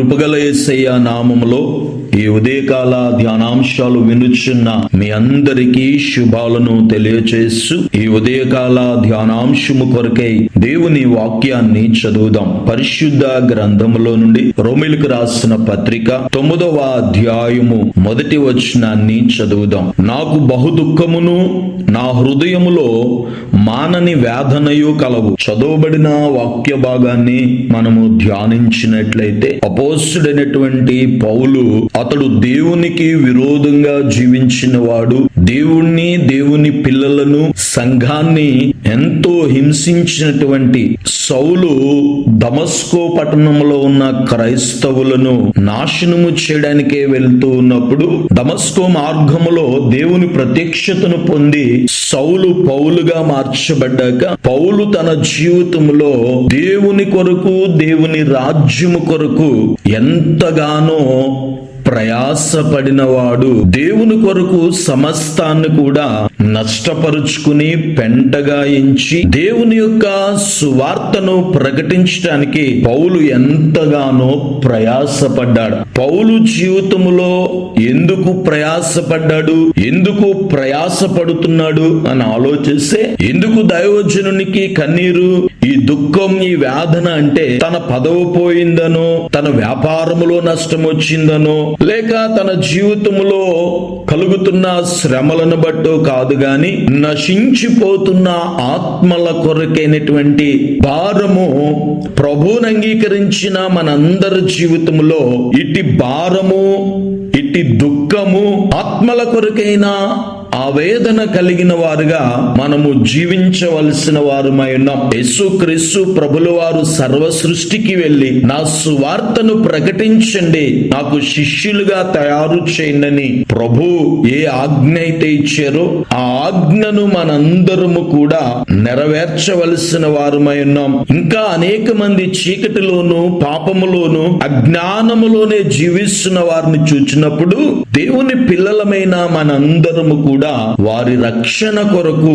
కృపగల ఏసయ్య నామములో ఈ ఉదయకాల ధ్యానాంశాలు వినుచున్న మీ అందరికీ శుభాలను తెలియచేస్తూ ఈ ఉదయకాల ధ్యానాంశము కొరకై దేవుని వాక్యాన్ని చదువుదాం. పరిశుద్ధ గ్రంథములో నుండి రోమిలకు రాసిన పత్రిక తొమ్మిదవ అధ్యాయము మొదటి వచనాన్ని చదువుదాం. నాకు బహు దుఃఖమును నా హృదయములో మానని వేదనయు కలవు. చదవబడిన వాక్య భాగాన్ని మనము ధ్యానించినట్లయితే అపో అపోస్తుడైనటువంటి పౌలు అతడు దేవునికి విరోధంగా జీవించిన వాడు దేవుణ్ణి దేవుని పిల్లలను సంఘాన్ని ఎంతో హింసించినటువంటి సౌలు దమస్కో పట్టణంలో ఉన్న క్రైస్తవులను నాశనము చేయడానికే వెళ్తూ ఉన్నప్పుడు దమస్కో మార్గములో దేవుని ప్రత్యక్షతను పొంది సౌలు పౌలుగా మార్చబడ్డాక పౌలు తన జీవితంలో దేవుని కొరకు దేవుని రాజ్యము కొరకు ఎంతగానో ప్రయాసపడినవాడు దేవుని కొరకు సమస్తాన్ని కూడా నష్టపరుచుకుని పెంటగా ఎంచి దేవుని యొక్క సువార్తను ప్రకటించడానికి పౌలు ఎంతగానో ప్రయాసపడ్డాడు. పౌలు జీవితంలో ఎందుకు ప్రయాసపడ్డాడు? ఎందుకు ప్రయాసపడుతున్నాడు అని ఆలోచిస్తే ఎందుకు దైవజనునికి కన్నీరు దుఃఖం ఈ వేదన అంటే తన పదవు పోయిందనో తన వ్యాపారములో నష్టం వచ్చిందనో లేక తన జీవితంలో కలుగుతున్న శ్రమలను బట్టో కాదు గాని నశించిపోతున్న ఆత్మల కొరకైనటువంటి భారము ప్రభువును అంగీకరించిన మనందరి జీవితంలో ఇట్టి భారము ఇట్టి దుఃఖము ఆత్మల కొరకైన ఆవేదన కలిగిన వారుగా మనము జీవించవలసిన వారుమై ఉన్నాం. యేసు క్రీస్తు ప్రభుల వారు సర్వ సృష్టికి వెళ్ళి నా సువార్తను ప్రకటించండి. నాకు శిష్యులుగా తయారు చేయండి ప్రభు ఏ ఆజ్ఞ అయితే ఇచ్చారో ఆ ఆజ్ఞను మనందరము కూడా నెరవేర్చవలసిన వారుమై ఉన్నాం. ఇంకా అనేక మంది చీకటిలోను పాపములోను అజ్ఞానములోనే జీవిస్తున్న వారిని చూచినప్పుడు దేవుని పిల్లలమైన మనందరము కూడా వారి రక్షణ కొరకు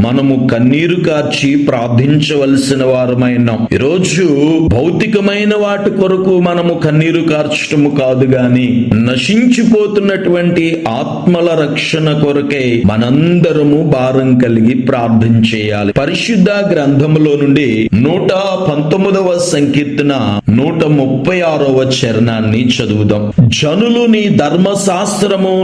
మనము కన్నీరు కార్చి ప్రార్థించవలసిన వారమైనాం. ఈరోజు భౌతికమైన వాటి కొరకు మనము కన్నీరు కార్చటము కాదు గాని నశించిపోతున్నటువంటి ఆత్మల రక్షణ కొరకై మనందరము భారం కలిగి ప్రార్థన చేయాలి పరిశుద్ధ గ్రంథములో నుండి నూట పంతొమ్మిదవ సంకీర్తన నూట ముప్పై ఆరవ చరణాన్ని చదువుదాం. జనులు నీ ధర్మశాస్త్రము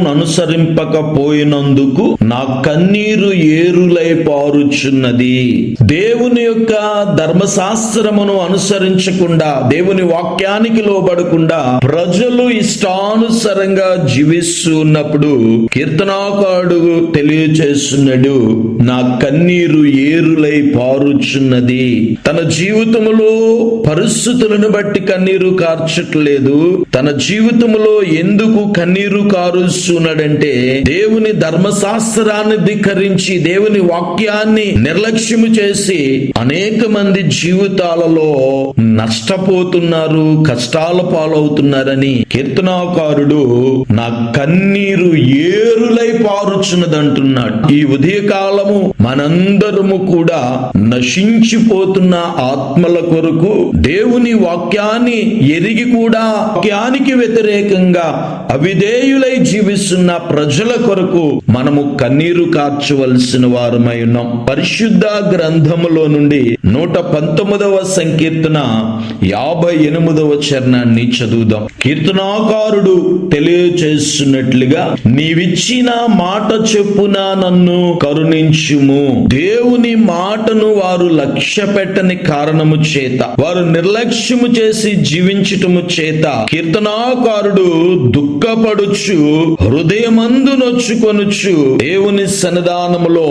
అనుసరింపకపోయినందుకు నా కన్నీరు ఏరులై పారుచున్నది. దేవుని యొక్క ధర్మశాస్త్రమును అనుసరించకుండా దేవుని వాక్యానికి లోబడకుండా ప్రజలు ఇష్టానుసారంగా జీవిస్తున్నప్పుడు కీర్తనాకారుడు తెలియచేస్తున్నాడు నా కన్నీరు ఏరులై పారుచున్నది. తన జీవితములో పరిస్థితులను బట్టి కన్నీరు కార్చట్లేదు. తన జీవితంలో ఎందుకు కన్నీరు కారుస్తున్నాడంటే దేవుని ధర్మశాస్త్రాన్ని ధిక్కరించి దేవుని వాక్యాన్ని నిర్లక్ష్యము చేసి అనేక మంది జీవితాలలో నష్టపోతున్నారు కష్టాల పాలవుతున్నారని కీర్తనాకారుడు నా కన్నీరు ఏరులై పారుచున్నదంటున్నాడు. ఈ ఉదయకాలము మనందరము కూడా నశించిపోతున్న ఆత్మల కొరకు దేవుని వాక్యాన్ని ఎరిగి కూడా వాక్యానికి వ్యతిరేకంగా అవిధేయులై జీవిస్తున్న ప్రజల కొరకు మనము కన్నీరు కార్చవలసిన వారమై ఉన్నాం. పరిశుద్ధ గ్రంథములో నుండి నూట పంతొమ్మిదవ సంకీర్తన యాభై ఎనిమిదవ చరణాన్ని చదువుదాం. కీర్తనాకారుడు తెలియచేస్తున్నట్లుగా నీవిచ్చిన మాట చెప్పున నన్ను కరుణించుము. దేవుని మాటను వారు లక్ష్య పెట్టని కారణము చేత వారు నిర్లక్ష్యము చేసి జీవించటము చేత కీర్తనాకారుడు దుఃఖపడుచు హృదయమందు నొచ్చుకొనుచు దేవుని సన్నిధానములో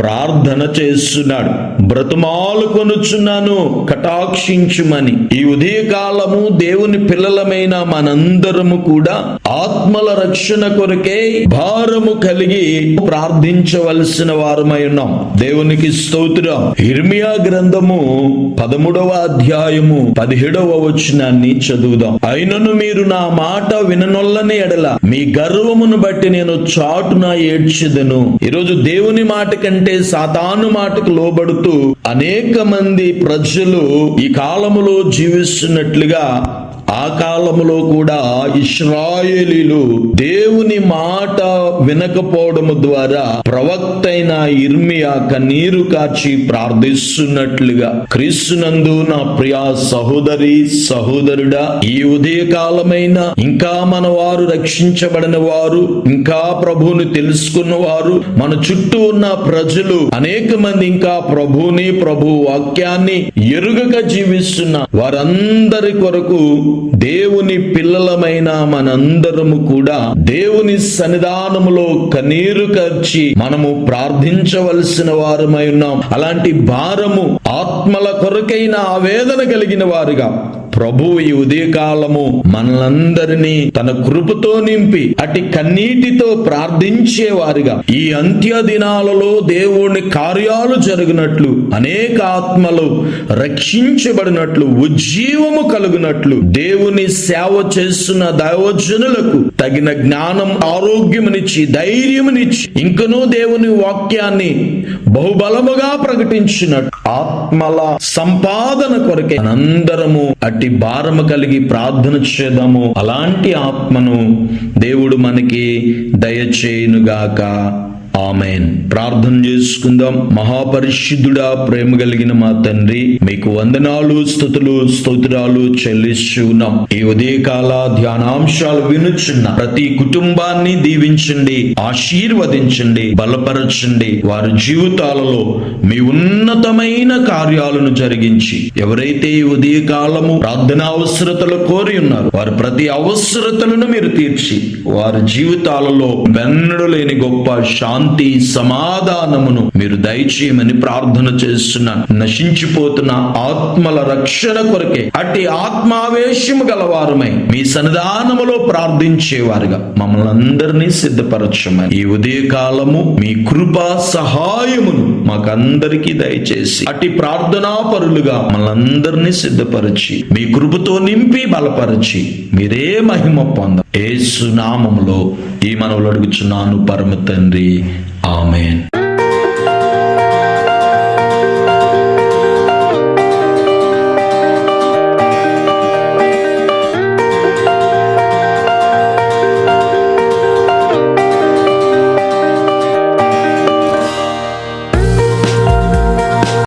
ప్రార్థన చేస్తున్నాడు. బ్రతుమాలు కొనుచున్నాను కటాక్షించుమని. ఈ ఉదయకాలము దేవుని పిల్లలమైన మనందరము కూడా ఆత్మల రక్షణ కొరకే భారము కలిగి ప్రార్థించవలసిన వారమై ఉన్నాం. దేవునికి స్తోత్రం. ఇర్మియా గ్రంథము పదమూడవ అధ్యాయము పదిహేడవ వచనాన్ని చదువుదాం. అయినను మీరు నా మాట విననొల్లని ఎడల. మీ గర్వమును బట్టి నేను చాటున ఏడ్చెదను ఈరోజు దేవుని మాట కంటే సాతాను మాటకు లోబడుతూ అనేక మంది ప్రజలు ఈ కాలములో జీవిస్తున్నట్లుగా ఆ కాలంలో కూడా ఇస్రాయేలీలు దేవుని మాట వినకపోవడము ద్వారా ప్రవక్త అయిన ఇర్మియా కన్నీరు కాచి ప్రార్థిస్తున్నట్లుగా క్రీస్తునందు నా ప్రియా సహోదరి సహోదరుడా ఈ ఉదయ కాలమైన ఇంకా మన వారు రక్షించబడిన వారు ఇంకా ప్రభువుని తెలుసుకున్న వారు మన చుట్టూ ఉన్న ప్రజలు అనేక మంది ఇంకా ప్రభువుని ప్రభు వాక్యాన్ని ఎరుగక జీవిస్తున్న వారందరి కొరకు దేవుని పిల్లలమైన మనందరము కూడా దేవుని సన్నిధానములో కన్నీరు కర్చి మనము ప్రార్థించవలసిన వారమై ఉన్నాం. అలాంటి భారము ఆత్మల కొరకైన ఆవేదన కలిగిన వారుగా ప్రభు ఈ ఉదయకాలము మనలందరినీ తన కృపతో నింపి అటి కన్నీటితో ప్రార్థించే వారిగా ఈ అంత్య దినాలలో దేవుని కార్యాలు జరిగినట్లు అనేక ఆత్మలు రక్షించబడినట్లు ఉజ్జీవము కలుగునట్లు దేవుని సేవ చేస్తున్న దైవజనులకు తగిన జ్ఞానం ఆరోగ్యమునిచ్చి ధైర్యమునిచ్చి ఇంకనూ దేవుని వాక్యాన్ని బహుబలముగా ప్రకటించినట్టు. ఆత్మల సంపాదన కొరకే అందరము అట్టి భారము కలిగి ప్రార్థన చేద్దాము అలాంటి ఆత్మను దేవుడు మనకి దయచేయునుగాక. ఆమెన్. ప్రార్థన చేసుకుందాం. మహాపరిశుద్ధుడా ప్రేమ కలిగిన మా తండ్రి మీకు వందనాలు స్థుతులు స్తోత్రాలు చెల్లిస్తున్నాం. ఈ ఉదయకాల ధ్యానాంశాలు వినుచున్న ప్రతి కుటుంబాన్ని దీవించండి ఆశీర్వదించండి బలపరచండి. వారి జీవితాలలో మీ ఉన్నతమైన కార్యాలను జరిగించి ఎవరైతే ఈ ఉదయకాలము ప్రార్థన అవసరతలు కోరి ఉన్నారు వారి ప్రతి అవసరతలను మీరు తీర్చి వారి జీవితాలలో వెన్నడు లేని గొప్ప శాంతి సమాధానమును మీరు దయచేయమని ప్రార్థన చేస్తున్నాను నశించిపోతున్న ఆత్మల రక్షణ కొరకే అట్టి ఆత్మావేశము గలవారమై మీ సన్నిధానములో ప్రార్థించేవారుగా. మమ్మల్ని అందరినీ సిద్ధపరచమని. ఈ ఉదయకాలము మీ కృపా సహాయమును మాకందరికీ దయచేసి అట్టి ప్రార్థనా పరులుగా మనందరినీ సిద్ధపరిచి మీ కృపతో నింపి బలపరిచి మీరే మహిమ పొంద ఏసు నామములో ఈ మనవులు అడుగుచున్నాను పరమ తండ్రి. ఆమెన్.